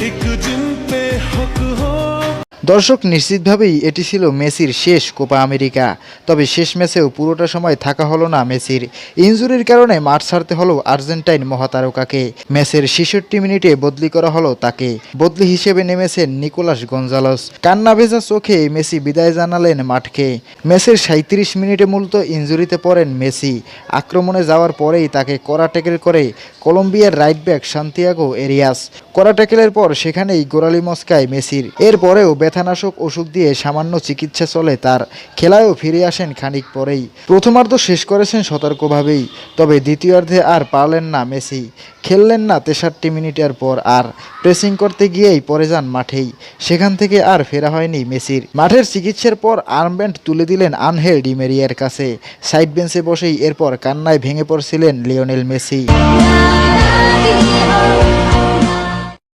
it could you দর্শক নিশ্চিতভাবেই এটি ছিল মেসির শেষ কোপা আমেরিকা। তবে শেষ ম্যাচেও পুরোটা সময় থাকা হলো না মেসির। ইনজুরির কারণে মাঠ ছাড়তে হলো আর্জেন্টাইন মহাতারকাকে। ম্যাচের ছেষট্টি মিনিটে বদলি করা হলো তাকে। বদলি হিসেবে নেমেছেন নিকোলাস গঞ্জালস। কান্না ভেজা চোখে মেসি বিদায় জানালেন মাঠকে। ম্যাচের সাঁত্রিশ মিনিটে মূলত ইনজুরিতে পড়েন মেসি। আক্রমণে যাওয়ার পরেই তাকে কড়া ট্যাকেল করে কলম্বিয়ার রাইট ব্যাক সান্তিয়াগো এরিয়াস। কড়া ট্যাকেলের পর সেখানেই গোড়ালি মস্কায় মেসির। এরপরেও ব্যথানাশক ওষুধ দিয়ে সামান্য চিকিৎসা চলে তার খেলায়ও ফিরে আসেন খানিক পরেই প্রথমার্ধ শেষ করেছেন সতর্কভাবেই তবে দ্বিতীয়ার্ধে আর পারলেন না মেসি খেললেন না তেষট্টি মিনিটের পর আর প্রেসিং করতে গিয়েই পরে যান মাঠেই সেখান থেকে আর ফেরা হয়নি মেসির মাঠের চিকিৎসার পর আর্মব্যান্ড তুলে দিলেন আনহেল ডিমেরিয়ার কাছে সাইড বেঞ্চে বসেই এরপর কান্নায় ভেঙে পড়ছিলেন লিওনেল মেসি